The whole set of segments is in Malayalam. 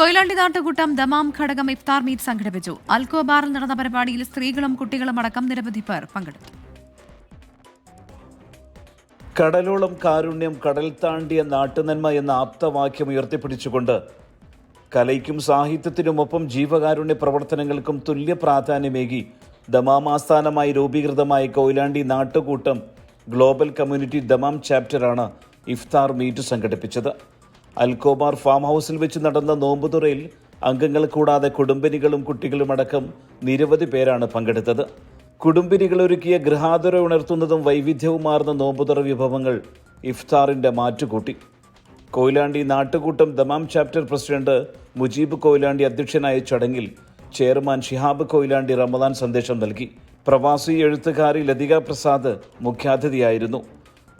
കൊയിലാണ്ടി നാട്ടുകൂട്ടം ദമാം ഘടകം ഇഫ്താർ മീറ്റ് സംഘടിപ്പിച്ചു. അൽക്കോബാറിൽ നടന്ന പരിപാടിയിൽ സ്ത്രീകളും കുട്ടികളും അടക്കം നിരവധി പേർ പങ്കെടുത്തു. കടലോളം കാരുണ്യം കടൽ താണ്ടിയ നാട്ടുനന്മ എന്ന ആപ്തവാക്യം ഉയർത്തിപ്പിടിച്ചുകൊണ്ട് കലയ്ക്കും സാഹിത്യത്തിനുമൊപ്പം ജീവകാരുണ്യ പ്രവർത്തനങ്ങൾക്കും തുല്യ പ്രാധാന്യമേകി ദമാം ആസ്ഥാനമായി രൂപീകൃതമായ Koyilandy Nattukoottam global community Dammam ചാപ്റ്ററാണ് ഇഫ്താർ മീറ്റ് സംഘടിപ്പിച്ചത്. അൽക്കോബാർ ഫാം ഹൗസിൽ വെച്ച് നടന്ന നോമ്പുതുറയിൽ അംഗങ്ങൾ കൂടാതെ കുടുംബിനികളും കുട്ടികളുമടക്കം നിരവധി പേരാണ് പങ്കെടുത്തത്. കുടുംബിനികൾ ഒരുക്കിയ ഗൃഹാതുര ഉണർത്തുന്നതും വൈവിധ്യവുമാർന്ന നോമ്പുതുറ വിഭവങ്ങൾ ഇഫ്താറിന്റെ മാറ്റുകൂട്ടി. Koyilandy Nattukoottam Dammam chapter president Mujeeb Koyilandy അധ്യക്ഷനായ ചടങ്ങിൽ ചെയർമാൻ ഷിഹാബ് കൊയിലാണ്ടി റമദാൻ സന്ദേശം നൽകി. പ്രവാസി എഴുത്തുകാരി ലതിക പ്രസാദ് മുഖ്യാതിഥിയായിരുന്നു.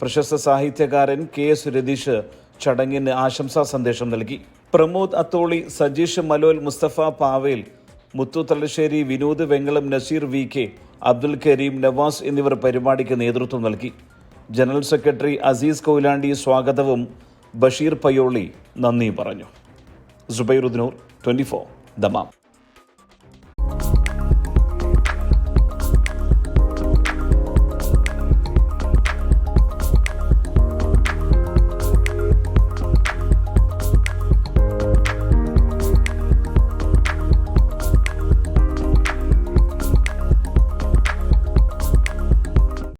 പ്രശസ്ത സാഹിത്യകാരൻ കെ എസ് രതീഷ് ചടങ്ങിന് ആശംസാ സന്ദേശം നൽകി. പ്രമോദ് അത്തോളി സജീഷ് മലോൽ മുസ്തഫ പാവേൽ മുത്തു തലശ്ശേരി വിനോദ് വെങ്കളം നസീർ വി കെ അബ്ദുൽ കരീം നവാസ് എന്നിവർ പരിപാടിക്ക് നേതൃത്വം നൽകി. ജനറൽ സെക്രട്ടറി അസീസ് കൊയിലാണ്ടി സ്വാഗതവും ബഷീർ പയോളി നന്ദി പറഞ്ഞു. സുബൈറുദ്നൂർ ട്വന്റി ഫോർ ദമാം.